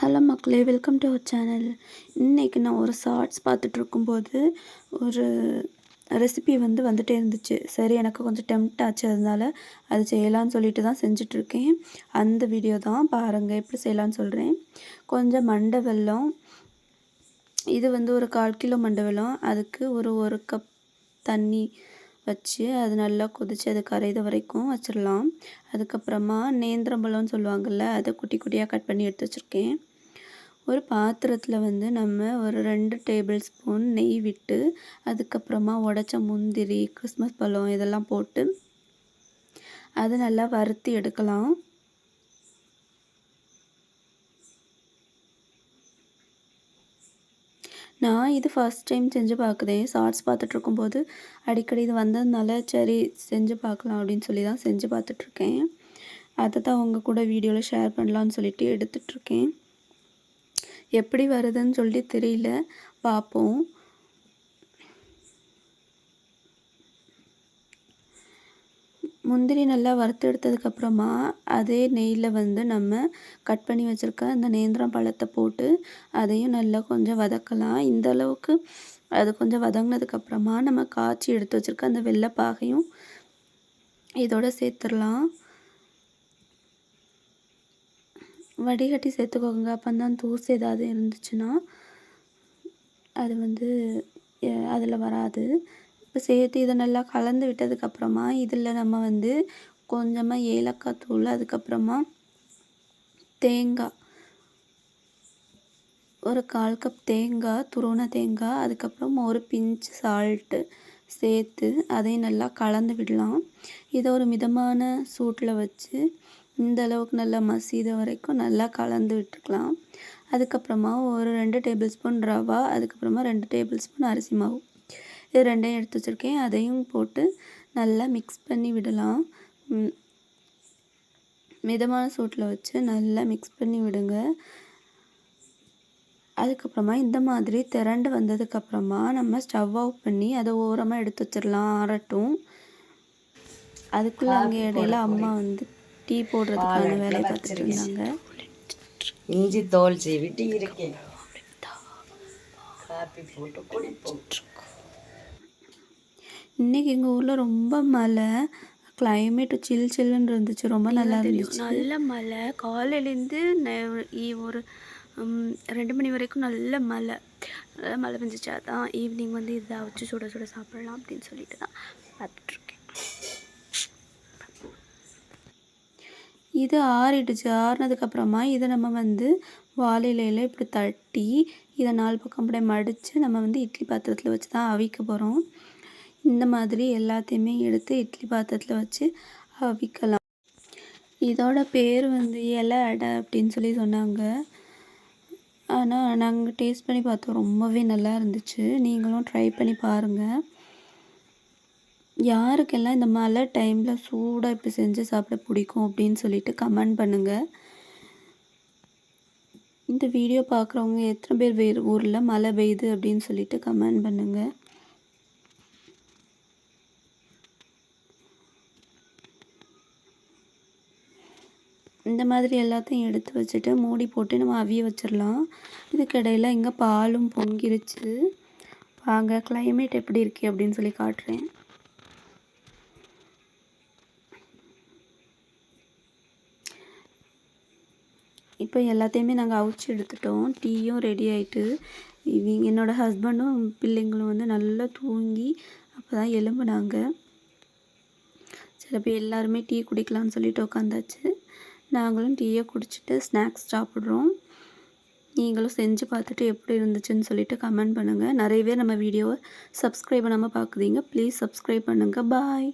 Hello மக்களே welcome to our channel. இன்றைக்கி நான் ஒரு ஷார்ட்ஸ் பார்த்துட்டு இருக்கும்போது ஒரு ரெசிபி வந்து வந்துகிட்டே இருந்துச்சு. சரி எனக்கு கொஞ்சம் டெம்ட் ஆச்சு. அதனால அது செய்யலான்னு சொல்லிட்டு தான் செஞ்சிட்ருக்கேன். அந்த வீடியோ தான் பாருங்கள் எப்படி செய்யலான்னு சொல்கிறேன் கொஞ்சம் மண்டை வெல்லம். இது வந்து ஒரு கால் கிலோ மண்டை வெல்லம். அதுக்கு ஒரு ஒரு கப் தண்ணி வச்சு அது நல்லா கொதித்து அது கரைத வரைக்கும் வச்சிடலாம். அதுக்கப்புறமா நேந்திரம்பழம்னு சொல்லுவாங்கள்ல அதை குட்டி குட்டியாக கட் பண்ணி எடுத்து வச்சுருக்கேன். ஒரு பாத்திரத்தில் வந்து நம்ம ஒரு ரெண்டு டேபிள் ஸ்பூன் நெய் விட்டு அதுக்கப்புறமா உடச்ச முந்திரி கிறிஸ்மஸ் பழம் இதெல்லாம் போட்டு அதை நல்லா வறுத்து எடுக்கலாம். நான் இது ஃபஸ்ட் டைம் செஞ்சு பார்க்குறேன் ஷார்ட்ஸ் பார்த்துட்ருக்கும்போது அடிக்கடி இது வந்ததுனால சரி செஞ்சு பார்க்கலாம் அப்படின்னு சொல்லி தான் செஞ்சு பார்த்துட்ருக்கேன் அதை தான் உங்கள் கூட வீடியோவில் ஷேர் பண்ணலான்னு சொல்லிட்டு எடுத்துட்ருக்கேன் எப்படி வருதுன்னு சொல்லிட்டு தெரியல. பார்ப்போம் முந்திரி நல்லா வறுத்து எடுத்ததுக்கப்புறமா அதே நெய்யில் வந்து நம்ம கட் பண்ணி வச்சுருக்க அந்த நேந்திரம் பழத்தை போட்டு அதையும் நல்லா கொஞ்சம் வதக்கலாம். இந்த அளவுக்கு அது கொஞ்சம் வதங்கினதுக்கப்புறமா நம்ம காய்ச்சி எடுத்து வச்சுருக்க அந்த வெள்ளைப்பாகையும் இதோட சேர்த்துடலாம். வடிகட்டி சேர்த்துக்கோங்க. அப்போ தான் தூசு ஏதாவது இருந்துச்சுன்னா அது வந்து அதில் வராது. இப்போ சேர்த்து இதை நல்லா கலந்து விட்டதுக்கப்புறமா இதில் நம்ம வந்து கொஞ்சமாக ஏலக்காய் தூள் அதுக்கப்புறமா தேங்காய். ஒரு கால் கப் தேங்காய் துருவன தேங்காய் அதுக்கப்புறம் ஒரு பிஞ்ச் சால்ட்டு சேர்த்து அதையும் நல்லா கலந்து விடலாம். இதை ஒரு மிதமான சூட்டில் வச்சு இந்த அளவுக்கு நல்லா மசித வரைக்கும் நல்லா கலந்து விட்டுக்கலாம். அதுக்கப்புறமா ஒரு ரெண்டு டேபிள் ஸ்பூன் ரவா அதுக்கப்புறமா ரெண்டு டேபிள் ஸ்பூன் அரிசி மாவு. இது ரெண்டையும் எடுத்து வச்சுருக்கேன். அதையும் போட்டு நல்லா மிக்ஸ் பண்ணி விடலாம். மிதமான சூட்டில் வச்சு நல்லா மிக்ஸ் பண்ணி விடுங்க. அதுக்கப்புறமா இந்த மாதிரி திரண்டு வந்ததுக்கப்புறமா நம்ம ஸ்டவ் ஆஃப் பண்ணி அதை ஓரமாக எடுத்து வச்சிடலாம். ஆறட்டும். அதுக்குள்ளே அங்கே இடையில அம்மா வந்து டீ போடுறதுக்கான வேலையை பார்த்துட்டு இருந்தாங்க. இஞ்சி தோல் சீவி டீ இருக்கேன் காப்பி போட்டு குடிப்போம். இன்றைக்கி எங்கள் ஊரில் ரொம்ப மழை. கிளைமேட்டு சில் சில்லுன்னு இருந்துச்சு. ரொம்ப நல்லா இருந்துச்சு. நல்ல மழை. காலையிலேருந்து ஒரு ரெண்டு மணி வரைக்கும் நல்ல மழை. நல்ல மழை பெஞ்சிச்சு. அதான் ஈவினிங் வந்து இதை வச்சு சுட சுட சாப்பிடலாம் அப்படின்னு சொல்லிட்டு தான் பார்த்துட்ருக்கேன் இது ஆறிடுச்சு. ஆறினதுக்கப்புறமா இதை நம்ம வந்து வாழையிலையில் இப்படி தட்டி இதை நாலு பக்கம் அப்படியே மடித்து நம்ம வந்து இட்லி பாத்திரத்தில் வச்சு தான் அவிக்க போகிறோம் இந்த மாதிரி எல்லாத்தையுமே எடுத்து இட்லி பாத்திரத்தில் வச்சு அவிக்கலாம். இதோட பேர் வந்து இலை அடை அப்படின்னு சொல்லி சொன்னாங்க. ஆனால் நாங்கள் டேஸ்ட் பண்ணி பார்த்தோம். ரொம்பவே நல்லா இருந்துச்சு. நீங்களும் ட்ரை பண்ணி பாருங்கள் யாருக்கெல்லாம் இந்த மழை டைமில் சூடாக இப்படி செஞ்சு சாப்பிட பிடிக்கும் அப்படின்னு சொல்லிட்டு கமெண்ட் பண்ணுங்கள் இந்த வீடியோ பார்க்குறவங்க எத்தனை பேர் வேறு ஊரில் மழை பெய்யுது அப்படின்னு சொல்லிட்டு கமெண்ட் பண்ணுங்கள் இந்த மாதிரி எல்லாத்தையும் எடுத்து வச்சுட்டு மூடி போட்டு நம்ம அவிய வச்சிடலாம். இதுக்கிடையில் இங்கே பாலும் பொங்கிருச்சு. வாங்க கிளைமேட் எப்படி இருக்குது அப்படின்னு சொல்லி காட்டுறேன். இப்போ எல்லாத்தையுமே நாங்கள் அவிச்சு எடுத்துட்டோம். டீயும் ரெடி ஆகிட்டு இவங்க என்னோடய ஹஸ்பண்டும் பிள்ளைங்களும் வந்து நல்லா தூங்கி அப்போ தான் எலும்புனாங்க சில பேர் எல்லாருமே டீ குடிக்கலாம்னு சொல்லிட்டு உட்காந்தாச்சு நாங்களும் டீயை குடிச்சிட்டு ஸ்நாக்ஸ் சாப்பிட்றோம். நீங்களும் செஞ்சு பார்த்துட்டு எப்படி இருந்துச்சுன்னு சொல்லிட்டு கமெண்ட் பண்ணுங்கள் நிறைய பேர் நம்ம வீடியோவை சப்ஸ்கிரைப் பண்ணாமல் பார்க்குறீங்க. ப்ளீஸ் சப்ஸ்கிரைப் பண்ணுங்கள் பாய்